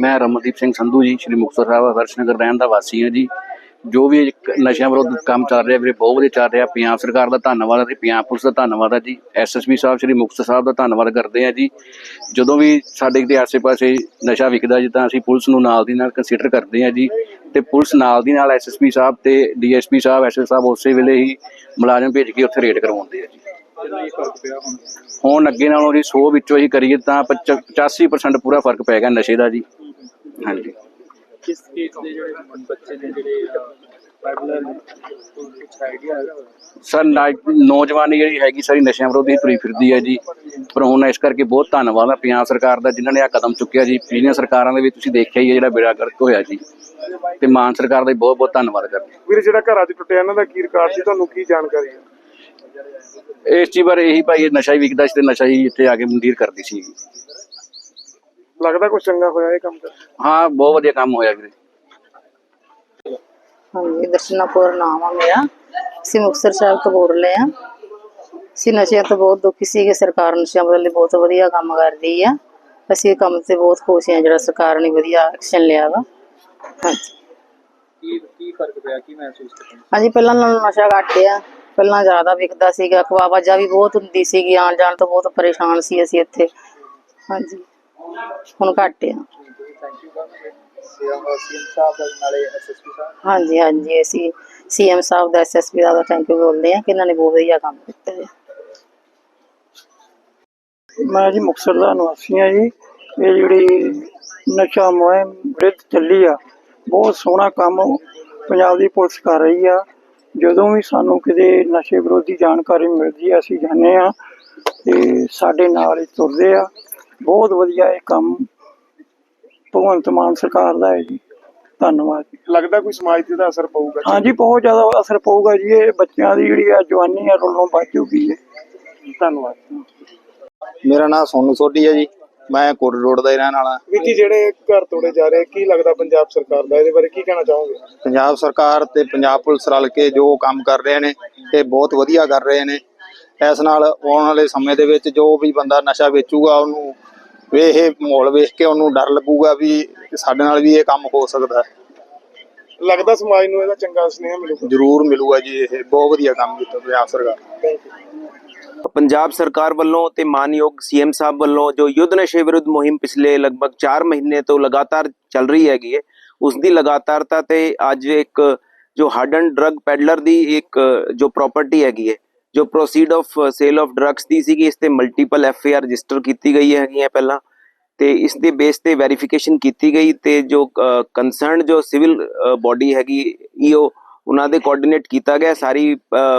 ਮੈਂ ਰਮਨਦੀਪ ਸਿੰਘ ਸੰਧੂ ਜੀ, ਸ਼੍ਰੀ ਮੁਕਤਸਰ ਸਾਹਿਬ ਹਰਸ਼ਨਗਰ ਰਹਿਣ ਦਾ ਵਾਸੀ ਹਾਂ ਜੀ। ਜੋ ਵੀ ਨਸ਼ਿਆਂ ਵਿਰੁੱਧ ਕੰਮ ਚੱਲ ਰਿਹਾ ਵੀਰੇ, ਬਹੁਤ ਵਧੀਆ ਚੱਲ ਰਿਹਾ। ਪੰਜਾਬ ਸਰਕਾਰ ਦਾ ਧੰਨਵਾਦ ਹੈ ਤੇ ਪੰਜਾਬ ਪੁਲਿਸ ਦਾ ਧੰਨਵਾਦ ਹੈ ਜੀ। ਐਸਐਸਪੀ ਸਾਹਿਬ, ਸ਼੍ਰੀ ਮੁਕਤਸਰ ਸਾਹਿਬ ਦਾ ਧੰਨਵਾਦ ਕਰਦੇ ਹਾਂ ਜੀ। ਜਦੋਂ ਵੀ ਸਾਡੇ ਦੇ ਆਸੇ-ਪਾਸੇ ਨਸ਼ਾ ਵਿਕਦਾ ਜੀ ਤਾਂ ਅਸੀਂ ਪੁਲਿਸ ਨੂੰ ਨਾਲ ਦੀ ਨਾਲ ਕੰਸੀਡਰ ਕਰਦੇ ਹਾਂ ਜੀ। ਤੇ ਪੁਲਿਸ ਨਾਲ ਦੀ ਨਾਲ ਐਸਐਸਪੀ ਸਾਹਿਬ ਤੇ ਡੀਐਸਪੀ ਸਾਹਿਬ ਐਸਐਸ ਸਾਹਿਬ ਉਸੇ ਵੇਲੇ ਹੀ ਮੁਲਾਜ਼ਮ ਭੇਜ ਕੇ ਉੱਥੇ ਰੇਡ ਕਰਵਾਉਂਦੇ ਆ ਜੀ। ਹੁਣ ਹੁਣ ਅੱਗੇ ਨਾਲੋਂ ਜੀ 100 ਵਿੱਚੋਂ ਹੀ ਕਰੀਏ ਤਾਂ 85% ਪੂਰਾ ਫ਼ਰਕ ਪੈ ਗਿਆ ਨਸ਼ੇ ਦਾ ਜੀ। ਹਾਂਜੀ। ਕਿਸ ਕੇਸ ਦੇ ਜਿਹੜੇ ਬੱਚੇ ਨੇ ਜਿਹੜੇ ਪੈਡਲਰ ਨੇ ਕੁਝ ਆਈਡੀਆ ਸਰ ਨੌਜਵਾਨੀ ਜਿਹੜੀ ਹੈਗੀ ਸਾਰੀ ਨਸ਼ਿਆਂ ਵਿਰੋਧੀ ਤੁਰੀ ਫਿਰਦੀ ਹੈ ਜੀ। ਪਰ ਹੁਣ ਇਸ ਕਰਕੇ ਬਹੁਤ ਧੰਨਵਾਦ ਹੈ ਪੰਜਾਬ ਸਰਕਾਰ ਦਾ ਜਿਨ੍ਹਾਂ ਨੇ ਆ ਕਦਮ ਚੁੱਕਿਆ ਜੀ। ਪਿਛਲੀਆਂ ਸਰਕਾਰਾਂ ਦੇ ਵਿੱਚ ਤੁਸੀਂ ਦੇਖਿਆ ਹੀ ਹੈ ਜਿਹੜਾ ਬੇੜਾ ਗਰਕ ਹੋਇਆ ਜੀ। ਤੇ ਮਾਨ ਸਰਕਾਰ ਦਾ ਵੀ ਬਹੁਤ ਬਹੁਤ ਧੰਨਵਾਦ ਕਰਦੇ ਵੀਰ ਜਿਹੜਾ ਘਰਾਂ 'ਚ ਟੁੱਟਿਆ ਇਹਨਾਂ ਦਾ ਕੀ ਰਿਕਾਰਡ ਸੀ? ਤੁਹਾਨੂੰ ਕੀ ਜਾਣਕਾਰੀ ਹੈ? ਇਸ ਚੀਜ਼ ਬਾਰੇ ਇਹੀ ਭਾਈ ਇਹ ਨਸ਼ਾ ਹੀ ਵਿਕਦਾ ਸੀ ਤੇ ਨਸ਼ਾ ਹੀ ਇੱਥੇ ਆ ਕੇ ਮੰਡੀਰ ਕਰਦੀ ਸੀ। ਲੱਗਦਾ ਕੁਝ ਚੰਗਾ ਹੋਇਆ ਇਹ ਕੰਮ ਕਰ ਹਾਂ ਬਹੁਤ ਵਧੀਆ ਕੰਮ ਹੋਇਆ ਵੀਰੇ। ਹਾਂਜੀ ਦਰਸ਼ਨਾਪੁਰ ਨਾਮ ਆ ਮੇਰਾ। ਅਸੀਂ ਮੁਕਤਸਰ ਸਾਹਿਬ ਤੋਂ ਬੋਲ ਰਹੇ ਆ ਅਸੀਂ ਨਸ਼ਿਆਂ ਤੋਂ ਬਹੁਤ ਦੁਖੀ ਸੀ ਕਿ ਸਰਕਾਰ ਨਸ਼ਿਆਂ ਬਦਲੇ ਬਹੁਤ ਵਧੀਆ ਕੰਮ ਕਰਦੀ ਆ। ਅਸੀਂ ਇਹ ਕੰਮ ਤੇ ਬਹੁਤ ਖੁਸ਼ ਹਾਂ ਜਿਹੜਾ ਸਰਕਾਰ ਨੇ ਵਧੀਆ ਐਕਸ਼ਨ ਲਿਆ ਵਾ। ਹਾਂਜੀ। ਕੀ ਕੀ ਫ਼ਰਕ ਪਿਆ? ਕੀ ਮਹਿਸੂਸ ਕੀਤਾ ਹਾਂਜੀ ਪਹਿਲਾਂ ਨਾਲੋਂ ਨਸ਼ਾ ਘੱਟ ਆ। ਪਹਿਲਾਂ ਜ਼ਿਆਦਾ ਵਿਕਦਾ ਸੀਗਾ ਖਵਾਬਾਜਾ ਵੀ ਬਹੁਤ ਹੁੰਦੀ ਸੀਗੀ, ਆਉਣ ਜਾਣ ਤੋਂ ਬਹੁਤ ਪਰੇਸ਼ਾਨ ਸੀ ਅਸੀਂ ਇੱਥੇ। ਹਾਂਜੀ। ਹੁਣ ਘੱਟ ਆ। ਹਾਂਜੀ ਹਾਂਜੀ, ਅਸੀਂ ਸੀਐਮ ਸਾਹਿਬ ਦਾ ਐਸਐਸਪੀ ਦਾ ਥੈਂਕ ਯੂ ਬੋਲਦੇ ਆ ਕਿ ਇਹਨਾਂ ਨੇ ਬਹੁਤ ਵਧੀਆ ਕੰਮ ਕੀਤਾ ਹੈ ਮੈਂ ਜੀ ਮੁਕਤਸਰ ਦਾ ਨਿਵਾਸੀ ਹਾਂ ਜੀ। ਇਹ ਜਿਹੜੀ ਨਸ਼ਾ ਮੁਹਿੰਮ ਵਿਰੁੱਧ ਚੱਲੀ ਆ, ਬਹੁਤ ਸੋਹਣਾ ਕੰਮ ਪੰਜਾਬ ਦੀ ਪੁਲਿਸ ਕਰ ਰਹੀ ਆ। ਜਦੋਂ ਵੀ ਸਾਨੂੰ ਕਿਤੇ ਨਸ਼ੇ ਵਿਰੋਧੀ ਜਾਣਕਾਰੀ ਮਿਲਦੀ ਆ ਅਸੀਂ ਜਾਂਦੇ ਆ ਤੇ ਸਾਡੇ ਨਾਲ ਹੀ ਤੁਰਦੇ ਆ। ਬਹੁਤ ਵਧੀਆ ਇਹ ਕੰਮ ਭਗਵੰਤ ਮਾਨ ਸਰਕਾਰ ਦਾ ਹੈ ਜੀ। ਧੰਨਵਾਦ ਜੀ। ਲੱਗਦਾ ਕੋਈ ਸਮਾਜ ਤੇ ਦਾ ਅਸਰ ਪਊਗਾ ਹਾਂਜੀ ਬਹੁਤ ਜ਼ਿਆਦਾ ਅਸਰ ਪਊਗਾ ਜੀ। ਇਹ ਬੱਚਿਆਂ ਦੀ ਜਿਹੜੀ ਆ ਜਵਾਨੀ ਆ ਰੋਲੋਂ ਬਚ ਜੂਗੀ ਇਹ ਧੰਨਵਾਦ। ਮੇਰਾ ਨਾਮ ਸੋਨੂ ਸੋਢੀ ਹੈ ਜੀ। ਮੈਂ ਕੋਟ ਰੋਡ ਦਾ ਹੀ ਰਹਿਣ ਵਾਲਾ। ਵੀਰ ਜੀ ਜਿਹੜੇ ਘਰ ਤੋੜੇ ਜਾ ਰਹੇ ਕੀ ਲੱਗਦਾ ਪੰਜਾਬ ਸਰਕਾਰ ਦਾ? ਇਹਦੇ ਬਾਰੇ ਕੀ ਕਹਿਣਾ ਚਾਹੋਗੇ? ਪੰਜਾਬ ਸਰਕਾਰ ਤੇ ਪੰਜਾਬ ਪੁਲਿਸ ਰਲ ਕੇ ਜੋ ਕੰਮ ਕਰ ਰਹੇ ਨੇ ਇਹ ਬਹੁਤ ਵਧੀਆ ਕਰ ਰਹੇ ਨੇ। ਇਸ ਨਾਲ ਆਉਣ ਵਾਲੇ ਸਮੇਂ ਦੇ ਵਿੱਚ ਜੋ ਵੀ ਬੰਦਾ ਨਸ਼ਾ ਵੇਚੂਗਾ ਉਹਨੂੰ ਵੇ ਇਹ ਮਾਹੌਲ ਵੇਖ ਕੇ ਉਹਨੂੰ ਡਰ ਲੱਗੂਗਾ ਵੀ ਸਾਡੇ ਨਾਲ ਵੀ ਇਹ ਕੰਮ ਹੋ ਸਕਦਾ। ਹੈ ਲੱਗਦਾ ਸਮਾਜ ਨੂੰ ਇਹਦਾ ਚੰਗਾ ਸੁਨੇਹਾ ਮਿਲੂਗਾ? ਜ਼ਰੂਰ ਮਿਲੂਗਾ ਜੀ ਇਹ ਬਹੁਤ ਵਧੀਆ ਕੰਮ ਕੀਤਾ ਪੰਜਾਬ ਸਰਕਾਰ ਥੈਂਕ ਯੂ ਪੰਜਾਬ ਸਰਕਾਰ ਵੱਲੋਂ ਤੇ ਮਾਨਯੋਗ ਸੀਐਮ ਸਾਹਿਬ ਵੱਲੋਂ ਜੋ ਯੁੱਧ ਨਸ਼ੇ ਵਿਰੁੱਧ ਮੁਹਿੰਮ ਪਿਛਲੇ ਲਗਭਗ 4 ਮਹੀਨੇ ਤੋਂ ਲਗਾਤਾਰ ਚੱਲ ਰਹੀ ਹੈਗੀ ਹੈ, ਉਸ ਦੀ ਲਗਾਤਾਰਤਾ ਤੇ ਅੱਜ ਇੱਕ ਜੋ ਹਾਰਡਨ ਡਰੱਗ ਪੈਡਲਰ ਦੀ ਇੱਕ ਜੋ ਪ੍ਰਾਪਰਟੀ ਹੈਗੀ ਹੈ, ਜੋ proceed of sale of drugs ਦੀ ਸੀਗੀ, ਇਸ ਤੇ multiple F I R register ਕੀਤੀ ਗਈ ਹੈਗੀ ਹੈ ਪਹਿਲਾਂ ਤੇ ਇਸ ਦੇ ਬੇਸ ਤੇ ਵੈਰੀਫਿਕੇਸ਼ਨ ਕੀਤੀ ਗਈ ਤੇ ਜੋ ਕੰਸਰਨ ਜੋ ਸਿਵਲ ਬਾਡੀ ਹੈਗੀ ਈਓ ਉਹਨਾਂ ਦੇ ਕੋਆਰਡੀਨੇਟ ਕੀਤਾ ਗਿਆ, ਸਾਰੀ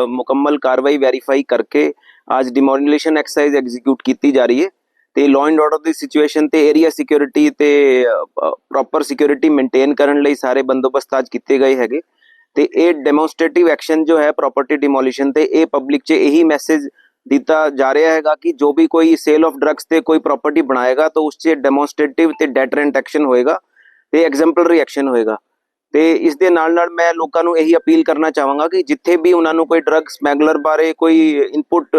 ਮੁਕੰਮਲ ਕਾਰਵਾਈ ਵੈਰੀਫਾਈ ਕਰਕੇ ਅੱਜ ਡਿਮੋਲਿਸ਼ਨ ਐਕਸਰਸਾਈਜ਼ ਐਗਜ਼ੀਕਿਊਟ ਕੀਤੀ ਜਾ ਰਹੀ ਹੈ ਤੇ ਲਾਅ ਐਂਡ ਆਰਡਰ ਦੀ ਸਿਚੁਏਸ਼ਨ ਤੇ ਏਰੀਆ ਸਿਕਿਉਰਿਟੀ ਤੇ ਪ੍ਰੋਪਰ ਸਿਕਿਉਰਿਟੀ ਮੇਨਟੇਨ ਕਰਨ ਲਈ ਸਾਰੇ ਬੰਦੋਬਸਤ ਅੱਜ ਕੀਤੇ ਗਏ ਹੈਗੇ ਤੇ ਇਹ ਡੈਮੋਨਸਟ੍ਰੇਟਿਵ ਐਕਸ਼ਨ ਜੋ ਹੈ ਪ੍ਰਾਪਰਟੀ ਡਿਮੋਲੀਸ਼ਨ ਤੇ ਇਹ ਪਬਲਿਕ 'ਚ ਇਹੀ ਮੈਸੇਜ ਦਿੱਤਾ ਜਾ ਰਿਹਾ ਹੈਗਾ ਕਿ ਜੋ ਵੀ ਕੋਈ ਸੇਲ ਆਫ ਡਰੱਗਸ ਤੇ ਕੋਈ ਪ੍ਰਾਪਰਟੀ ਬਣਾਏਗਾ ਤਾਂ ਉਸ 'ਚ ਡੈਮੋਨਸਟ੍ਰੇਟਿਵ ਤੇ ਡੈਟਰੈਂਟ ਐਕਸ਼ਨ ਹੋਏਗਾ ਤੇ ਐਗਜ਼ੈਂਪਲਰੀ ਐਕਸ਼ਨ ਹੋਏਗਾ ਤੇ ਇਸ ਦੇ ਨਾਲ ਨਾਲ ਮੈਂ ਲੋਕਾਂ ਨੂੰ ਇਹੀ ਅਪੀਲ ਕਰਨਾ ਚਾਹਾਂਗਾ ਕਿ ਜਿੱਥੇ ਵੀ ਉਹਨਾਂ ਨੂੰ ਕੋਈ ਡਰੱਗ ਸਮੈਗਲਰ ਬਾਰੇ ਕੋਈ ਇਨਪੁਟ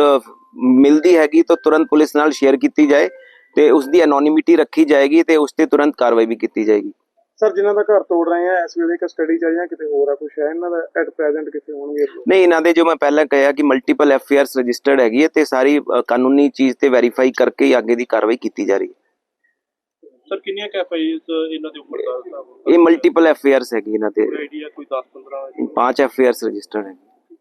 ਮਿਲਦੀ ਹੈਗੀ ਤਾਂ ਤੁਰੰਤ ਪੁਲਿਸ ਨਾਲ ਸ਼ੇਅਰ ਕੀਤੀ ਜਾਏ ਤੇ ਉਸ ਦੀ ਐਨੋਨਿਮਿਟੀ ਰੱਖੀ ਜਾਏਗੀ ਤੇ ਉਸ ਤੇ ਤੁਰੰਤ ਕਾਰਵਾਈ ਵੀ ਕੀਤੀ ਜਾਏਗੀ। ਸਰ ਜਿਨ੍ਹਾਂ ਦਾ ਘਰ ਤੋੜ ਰਹੇ ਆ ਇਸ ਵੇਲੇ ਕਸਟਡੀ ਚ ਆ ਜਾਂ ਕਿਤੇ ਹੋਰ ਆ ਕੁਝ ਹੈ? ਇਹਨਾਂ ਦਾ ਐਟ ਪ੍ਰੈਜ਼ੈਂਟ ਕਿਤੇ ਹੋਣਗੇ? ਨਹੀਂ ਇਹਨਾਂ ਦੇ ਜੋ ਮੈਂ ਪਹਿਲਾਂ ਕਿਹਾ ਕਿ multiple F I R's registered ਹੈਗੀ ਹੈ ਤੇ ਸਾਰੀ ਕਾਨੂੰਨੀ ਚੀਜ਼ ਤੇ ਵੈਰੀਫਾਈ ਕਰਕੇ ਹੀ ਅੱਗੇ ਦੀ ਕਾਰਵਾਈ ਕੀਤੀ ਜਾ ਰਹੀ ਹੈ। ਸਰ ਕਿੰਨੀਆਂ ਕੈਫੇਜ਼ ਇਹਨਾਂ ਦੇ ਉੱਪਰ ਦਾ ਇਹ ਮਲਟੀਪਲ ਐਫ ਆਈ ਆਰਸ ਹੈਗੀ ਇਹਨਾਂ ਤੇ। ਆਈਡੀਆ ਕੋਈ 10 15 ਪੰਜ ਐਫ ਆਈ ਆਰਸ ਰਜਿਸਟਰਡ ਹੈ